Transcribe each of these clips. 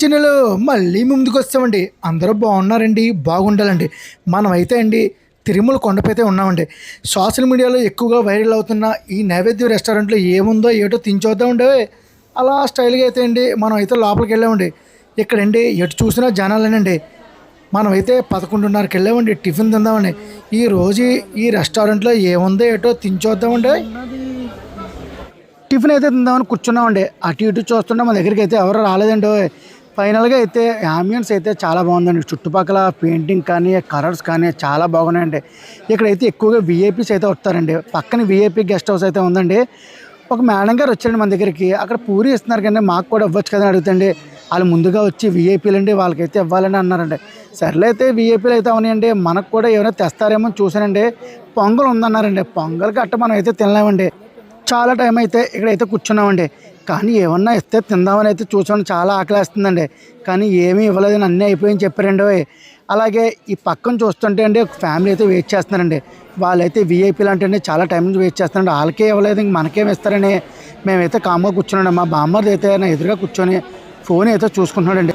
Channel మళ్ళీ ముందుకు వస్తామండి అందరూ బాగున్నారండి బాగుండాలండి. మనమైతే అండి తిరుమల కొండపైతే ఉన్నామండి. సోషల్ మీడియాలో ఎక్కువగా వైరల్ అవుతున్న ఈ నైవేద్య రెస్టారెంట్లో ఏముందో ఏటో తించొద్దామండి అలా స్టైల్గా అయితే అండి మనం అయితే లోపలికి వెళ్ళామండి. ఇక్కడండి ఎటు చూసినా జనాలేనండి. మనమైతే పదకొండున్నరకి వెళ్ళామండి టిఫిన్ తిందామండి ఈ రోజు ఈ రెస్టారెంట్లో ఏముందో ఏటో తించొద్దామండి టిఫిన్ అయితే తిందామని కూర్చున్నామండి. అటు ఇటు చూస్తుంటే మన దగ్గరికి అయితే ఎవరు రాలేదండి. ఫైనల్గా అయితే ఆంబియన్స్ అయితే చాలా బాగుందండి. చుట్టుపక్కల పెయింటింగ్ కానీ కలర్స్ కానీ చాలా బాగున్నాయండి. ఇక్కడైతే ఎక్కువగా విఐపీస్ అయితే వస్తారండి. పక్కన విఐపీ గెస్ట్ హౌస్ అయితే ఉందండి. ఒక మేడం గారు వచ్చారండి మన దగ్గరికి. అక్కడ పూరి ఇస్తున్నారు కానీ మాకు కూడా ఇవ్వచ్చు కదా అడుగుతండి. వాళ్ళు ముందుగా వచ్చి విఐపీలు అండి వాళ్ళకైతే ఇవ్వాలని అన్నారండి. సర్లే అయితే విఐపీలు అయితే అవునాయండి. మనకు కూడా ఏమైనా తెస్తారేమో చూసానండి పొంగల్ ఉందన్నారండి. పొంగల్ గట్ట మనం అయితే తినలేమండి. చాలా టైం అయితే ఇక్కడైతే కూర్చున్నామండి. కానీ ఏమన్నా ఇస్తే తిందామని అయితే చూసాను చాలా ఆకలేస్తుందండి. కానీ ఏమీ ఇవ్వలేదని అన్నీ అయిపోయింది చెప్పారండి అలాగే ఈ పక్కన చూస్తుంటే అండి ఒక ఫ్యామిలీ అయితే వెయిట్ చేస్తున్నారండి. వాళ్ళైతే వీఐపీలు అంటే అండి చాలా టైం నుంచి వెయిట్ చేస్తున్నారండి. వాళ్ళకే ఇవ్వలేదు. ఇంక మనకేం ఇస్తారని మేమైతే కామ్గా కూర్చున్నాం మా బామ్మది అయితే నా ఎదురుగా కూర్చొని ఫోన్ అయితే చూసుకుంటున్నాడండి.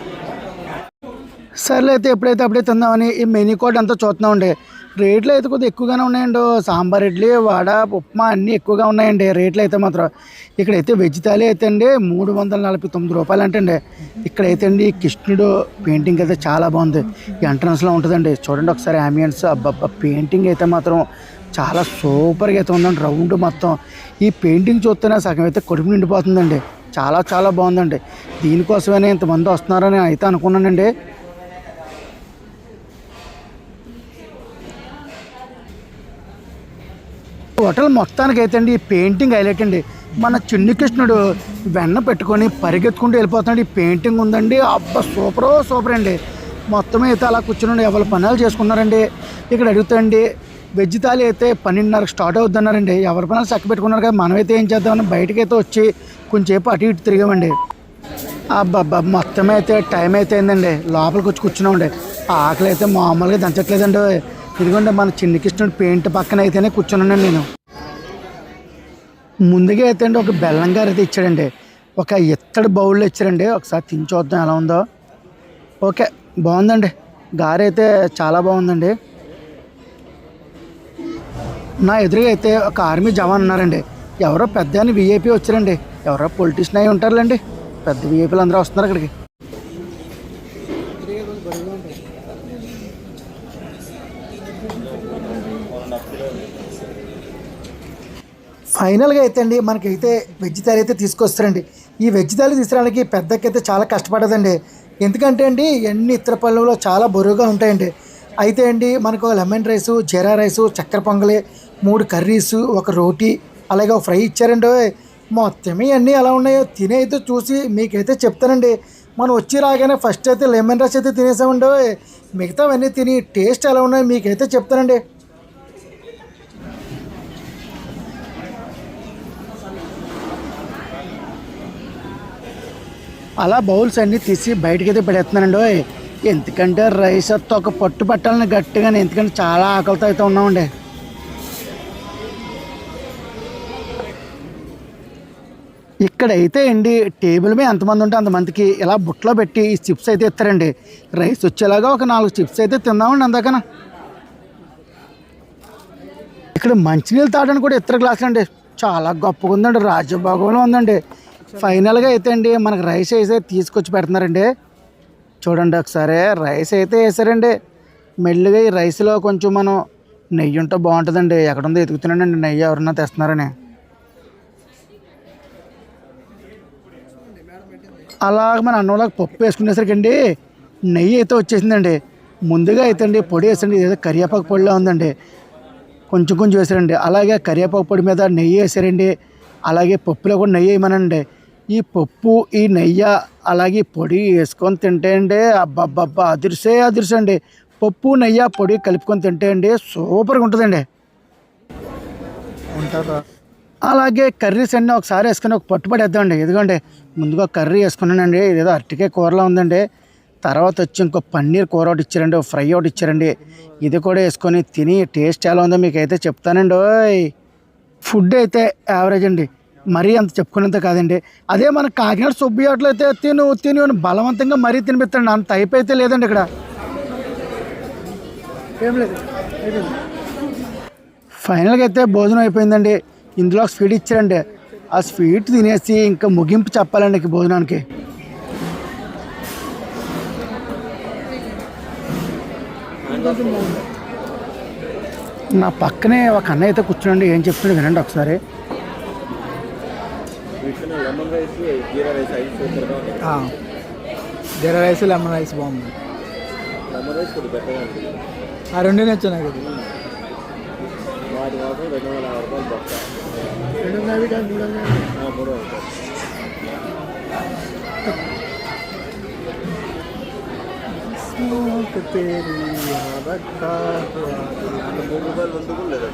సర్లే అయితే ఎప్పుడైతే అప్పుడే తిందామని ఈ మెనూ కోడ్ అంతా చూస్తున్నామండి. రేట్లు అయితే కొద్దిగా ఎక్కువగానే ఉన్నాయండి. సాంబార్ ఇడ్లీ వడ ఉప్మా అన్నీ ఎక్కువగా ఉన్నాయండి. రేట్లు అయితే మాత్రం ఇక్కడైతే వెజ్ థాలీ అయితే అండి మూడు వందల నలభై తొమ్మిది రూపాయలు అంటండి. ఇక్కడైతే అండి కృష్ణుడు పెయింటింగ్ అయితే చాలా బాగుంది. ఎంట్రన్స్లో ఉంటుందండి. చూడండి ఒకసారి అంబియన్స్ అబ్బబ్బా పెయింటింగ్ అయితే మాత్రం చాలా సూపర్గా అయితే ఉందండి. రౌండ్ మొత్తం. ఈ పెయింటింగ్ చూస్తేనే సగం అయితే కడుపు నిండిపోతుందండి. చాలా చాలా బాగుందండి. దీనికోసమైనా ఇంతమంది వస్తున్నారని అయితే అనుకున్నానండి. టోటల్ మొత్తానికి అయితే అండి ఈ పెయింటింగ్ హైలైట్ అండి. మన చిన్ని కృష్ణుడు వెన్న పెట్టుకొని పరిగెత్తుకుంటూ వెళ్ళిపోతున్నాడు. ఈ పెయింటింగ్ ఉందండి. అబ్బా సూపర్ సూపర్ అండి. మొత్తం అయితే అలా కూర్చుని ఎవరు పనులు చేసుకున్నారండి? ఇక్కడ అడుగుతాండి వెజ్ థాలి అయితే పన్నెండున్నరకు స్టార్ట్ అవుతున్నారండి ఎవరి పనులు చక్క పెట్టుకున్నారు కదా మనమైతే ఏం చేద్దామని బయటకి అయితే వచ్చి కొంచెంసేపు అటు ఇటు తిరిగామండి. అబ్బబ్బా మొత్తం అయితే టైం అయితే అయిందండి లోపలికి వచ్చి కూర్చున్నామండి. ఆకలి అయితే మామూలుగా దంచట్లేదండి. ఇదిగోండి మన చిన్ని కృష్ణుడు పెయింట్ పక్కన అయితేనే కూర్చున్నానండి నేను. ముందుగా అయితే అండి ఒక బెల్లం గారు అయితే ఇచ్చాడండి ఒక ఇత్తడి బౌల్లో ఇచ్చారండి. ఒకసారి తిని చూద్దాం ఎలా ఉందో. ఓకే బాగుందండి. గారి అయితే చాలా బాగుందండి. నా ఎదురుగా అయితే ఒక ఆర్మీ జవాన్ ఉన్నారండి. ఎవరో పెద్ద అని విఐపి వచ్చారండి. ఎవరో పొలిటీషియన్ అయి ఉంటారులేండి. పెద్ద విఐపీలు అందరూ వస్తున్నారు అక్కడికి. ఫైనల్గా అయితే అండి మనకైతే వెజ్ థాలీ అయితే తీసుకొస్తారండి. ఈ వెజ్ థాలీ తీసుకురావడానికి పెద్దకైతే చాలా కష్టపడదండి. ఎందుకంటే అండి ఎన్ని ఇతర పళ్ళలో చాలా బరువుగా ఉంటాయండి. అయితే అండి మనకు లెమన్ రైసు జీరా రైసు చక్కెర పొంగలి మూడు కర్రీస్ ఒక రోటీ అలాగే ఒక ఫ్రై ఇచ్చారండి. మొత్తం ఇవన్నీ ఎలా ఉన్నాయో తినే అయితే చూసి మీకైతే చెప్తానండి. మనం వచ్చి రాగానే ఫస్ట్ అయితే లెమన్ రైస్ అయితే తినేసామండి. మిగతావన్నీ తిని టేస్ట్ ఎలా ఉన్నాయో మీకైతే చెప్తానండి. అలా బౌల్స్ అన్నీ తీసి బయటకి అయితే పడేస్తున్నానండి ఎందుకంటే రైస్ అంతా ఒక పట్టు పట్టాలని గట్టిగానే ఎందుకంటే చాలా ఆకలితో అయితే ఉన్నామండి. ఇక్కడైతే అండి టేబుల్ మీద ఎంతమంది ఉంటే అంతమందికి ఇలా బుట్టలో పెట్టి ఈ చిప్స్ అయితే ఇస్తారండి. రైస్ వచ్చేలాగా ఒక నాలుగు చిప్స్ అయితే తిందామండి అందాకనా. ఇక్కడ మంచినీళ్ళు తాగడానికి కూడా ఇతర గ్లాసులు అండి. చాలా గొప్పగా ఉందండి రాజభోగంలో ఉందండి. ఫైనల్గా అయితే అండి మనకు రైస్ అయితే తీసుకొచ్చి పెడుతున్నారండి. చూడండి ఒకసారి రైస్ అయితే వేసారండి. మెల్లిగా ఈ రైస్లో కొంచెం మనం నెయ్యి ఉంటే బాగుంటుందండి. ఎక్కడుందో ఎతుకుతున్నానండి నెయ్యి ఎవరన్నా తెస్తున్నారని. అలాగ మన అన్నంలోకి పప్పు వేసుకునేసరికి అండి నెయ్యి అయితే వచ్చేసిందండి. ముందుగా అయితే అండి పొడి వేసండి ఏదో కరివేపాకు పొడిలా ఉందండి. కొంచెం కొంచెం వేసారండి. అలాగే కరివేపాకు పొడి మీద నెయ్యి వేసారండి. అలాగే పప్పులో కూడా నెయ్యి వేయమనండి. ఈ పప్పు ఈ నెయ్యి అలాగే ఈ పొడి వేసుకొని తింటే అండి అబ్బబ్బబ్బా అదిరిసే అదిరిసండి పప్పు నెయ్యి పొడి కలుపుకొని తింటే అండి సూపర్గా ఉంటుందండి. ఉంటారా? అలాగే కర్రీస్ అన్నీ ఒకసారి వేసుకొని ఒక పట్టు పడేద్దామండి. ఇదిగోండి ముందుగా కర్రీ వేసుకున్నానండి. ఇదేదో అరటికాయ కూరలా ఉందండి. తర్వాత వచ్చి ఇంకో పన్నీర్ కూర ఒకటి ఇచ్చారండి ఫ్రై ఒకటి ఇచ్చారండి. ఇది కూడా వేసుకొని తిని టేస్ట్ ఎలా ఉందో మీకు అయితే చెప్తానండి. ఓయ్ ఫుడ్ అయితే యావరేజ్ అండి. మరీ అంత చెప్పుకునేంత కాదండి. అదే మన కాకినాడ సుబ్బి అట్లయితే తిను తిను అని బలవంతంగా మరీ తినిపిస్తాడు అంత టైప్ అయితే లేదండి ఇక్కడ. ఏం లేదు. ఫైనల్గా అయితే భోజనం అయిపోయిందండి. ఇందులో ఒక స్వీట్ ఇచ్చారండి. ఆ స్వీట్ తినేసి ఇంకా ముగింపు చెప్పాలండి భోజనానికి. నా పక్కనే ఒక అన్నయ్య అయితే కూర్చోండి ఏం చెప్తున్నాడు వినండి ఒకసారి. జీరా రైస్ ఐదు సూపర్గా ఉంది జీరా రైస్ లెమన్ రైస్ బాగుంది లెమన్ రైస్ కొద్దిగా బెటర్గా ఉంటుంది ఆ రెండు నచ్చాయి నాకు ఇది వాటి కోసం రెండు వందల యాభై రూపాయలు పక్క ఆ, మూడు వందలు మూడు రూపాయలు ముందుకు లేదా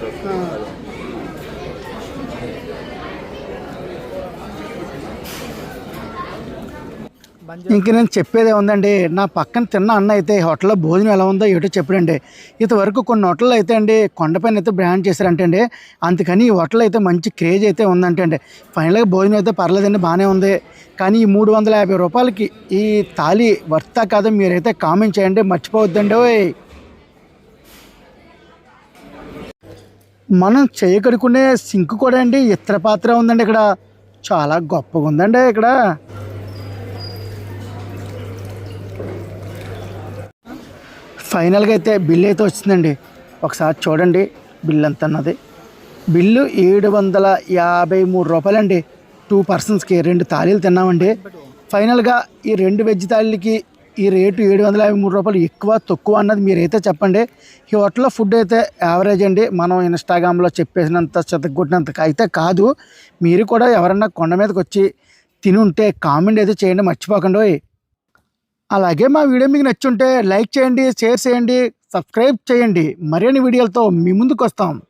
ఇంక నేను చెప్పేదే ఉందండి నా పక్కన తిన్న అన్న అయితే హోటల్లో భోజనం ఎలా ఉందో ఏటో చెప్పడండి. ఇంతవరకు కొన్ని హోటల్లో అయితే అండి కొండపైన అయితే బ్రాండ్ చేశారంటండి అందుకని ఈ హోటల్ అయితే మంచి క్రేజ్ అయితే ఉందంటండి ఫైనల్గా భోజనం అయితే పర్లేదండి బాగానే ఉంది. కానీ ఈ మూడు వందల యాభై రూపాయలకి ఈ తాళి వర్తా కాదో మీరైతే కామెంట్ చేయండి మర్చిపోవద్దండి ఓయ్. మనం చేయగడుకునే సింక్ కూడా అండి ఇతర పాత్ర ఉందండి ఇక్కడ. చాలా గొప్పగా ఉందండి ఇక్కడ. ఫైనల్గా అయితే బిల్ అయితే వచ్చిందండి. ఒకసారి చూడండి బిల్ ఎంత అన్నది. బిల్లు ఏడు వందల యాభై మూడు రూపాయలండి. టూ పర్సన్స్కి రెండు తాళీలు తిన్నామండి. ఫైనల్గా ఈ రెండు వెజ్ తాళీలకి ఈ రేటు ఏడు వందల యాభై మూడు రూపాయలు ఎక్కువ తక్కువ అన్నది మీరైతే చెప్పండి. ఈ హోటల్లో ఫుడ్ అయితే యావరేజ్ అండి. మనం ఇన్స్టాగ్రామ్లో చెప్పేసినంత చెతగొట్టినంత అయితే కాదు. మీరు కూడా ఎవరన్నా కొండ మీదకి వచ్చి తిని ఉంటే కామెంట్ అయితే చేయండి మర్చిపోకండి అలాగే మా వీడియో మీకు నచ్చుంటే లైక్ చేయండి షేర్ చేయండి సబ్స్క్రైబ్ చేయండి. మరిన్ని వీడియోలతో మీ ముందుకు వస్తాం.